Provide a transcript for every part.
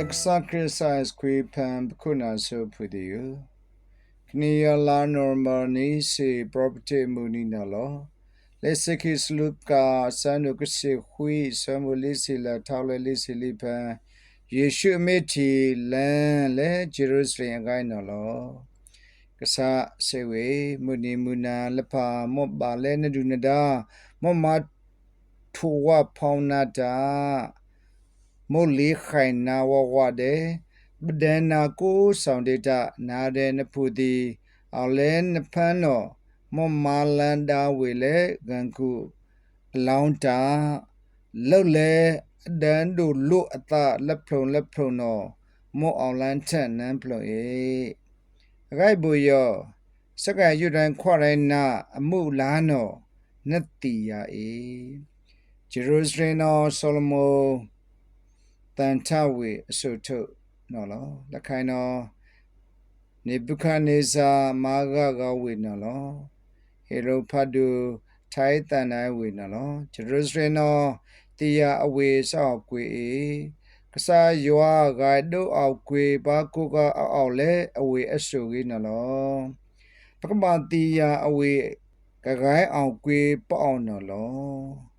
exercise kwe pam kuna so phudiyu kniya la normal ni se property muni na lo le sikhi slup ka sanu kse hui samu le se la thaw le le se li phan yeshu me thi lan le jerusalem gai na lo kasa sewe muni muna lapa mo ba le na du na da mo ma thuwa phauna da မို့လေး ခိုင်နာဝဝတဲ့ပဒနာကိုဆောင်ဒေတာနာတဲ့နဖူတီအော်လဲနဖန်တော့မမာလန်ဒါဝေလေဂန်ခုအလောင်းတာလောက်လေအဒန်တို့လို့အတာလက်ဖုံလက်ဖုံတော့မောအွန်လိုင်းချက်နန်းဖလို့အေအခိုက်ဘူယောစကရယူတိုင်းခွာရိုင်းနာအမှုလားနော်နတ်တီယာအေဂျေရုဆလင်နော်ဆိုလမို တန်ထဝေအဆုထုတ်နော်လောလက်ခိုင်းနော်နေဘုခနေဇာမာဂကဝေနော်လောဟေရိုဖတ်ဒူထိုင်တန်နိုင်ဝေနော်လောဂျေရုဆလင်နော်တီယာအဝေဆောက်ကွေအေကစားယွာဂိုင်ဒိုအောက်ကွေဘာကုကအောက်လဲအဝေအဆုကြီးနော်လောပကမတီယာအဝေကဂိုင်းအောင်ကွေပေါ့အောင်နော်လော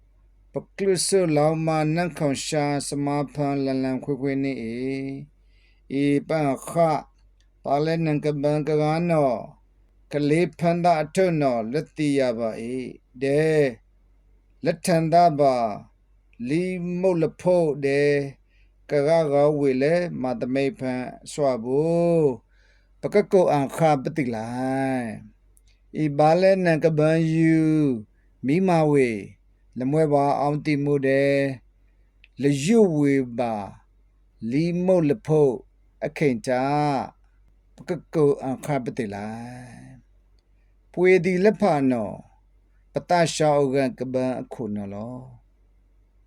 ပကလုဆလောင်မနန်ခေါရှာစမဖန်လန်လန်ခွေခွေနေအေအေပန်ခပါလဲနန်ကဘန်ကကနောကလေးဖန်တာအထုနောလက်တီရပါအေဒဲလက်ထန်တာပါလီမုတ်လဖို့ဒဲကကကဝေလဲမတမိတ်ဖန်ဆွာဘူးပကကုတ်အခပတိလိုက်ဤဘာလဲနန်ကဘန်ယူမိမဝေ လမွဲပါအောင်တိမှုတဲ့လရွဝေပါလီမုတ်လဖို့အခိန်တာပကကောအခပတိလိုက်ပွေဒီလက်ဖာနောပတရှောကကပန်အခုနော်လော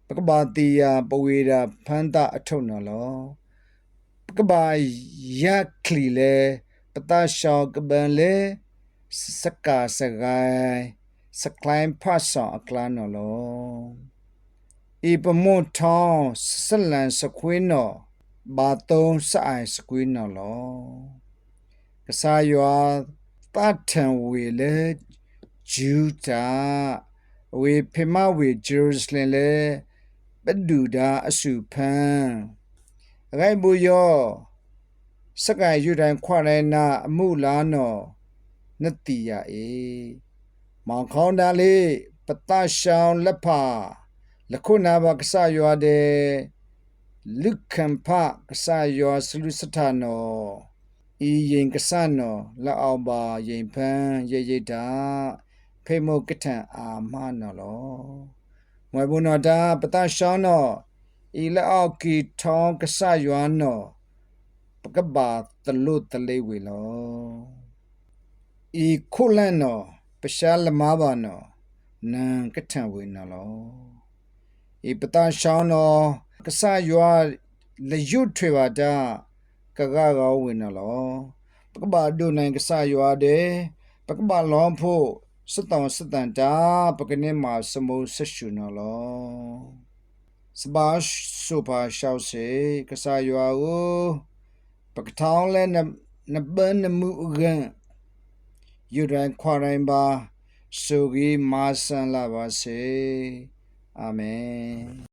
ပကဘာတီယာပဝေရာဖန္တာအထုံနော်လောပကဘာယက်ခလီလေပတရှောကပန်လေစကာစဂိုင်း စကလိုင်းဖတ်ဆောင်အကလန်နော်လောဤပမွန်ထောင်းဆလန်စခွင်းနော်ဘာတုံးဆိုင်စခွင်းနော်လောကစားရွာတထံဝေလေဂျူတာဝေဖေမဝေဂျေရုဆလင်လေပဒူဒါအစုဖန်အခိုင်ဘူယောစကယူတိုင်းခွာရဲနာအမှုလားနော်နတိယအေ မောင်ခေါင်းတန်လေးပတရှောင်းလက်ဖာလခုနာဘကဆာရွာတဲ့လုခံဖကဆာရွာစလူစထနောဤရင်ကဆနောလက်အောင်ပါရင်ဖန်းရိတ်ရိတ်တာဖေမုတ်ကထံအာမနော်လောမွေဘုနောတာပတရှောင်းနောဤလက်အောက်ကီထောင်းကဆရွာနောပကဘာတလုတလေးဝေလောဤခုလန်နော ပရှာလမဘာနောနံကထံဝေနော်လောဤပတရှောင်းနောကဆယွာလရွထွေပါတာကကကောဝေနော်လောပကဘာဒုနိုင်ကဆယွာတဲ့ပကဘာလောင်းဖို့စတောင်စတန်တာပကနေမှာစမုံဆက်ရှုနော်လောစဘာစုပါရှောက်စေကဆယွာကိုပကထောင်းလဲနဘန်နမှုဂန် ယူရန်ခွာရိုင်းပါဆိုကြီးမာဆန်လာပါစေအာမင်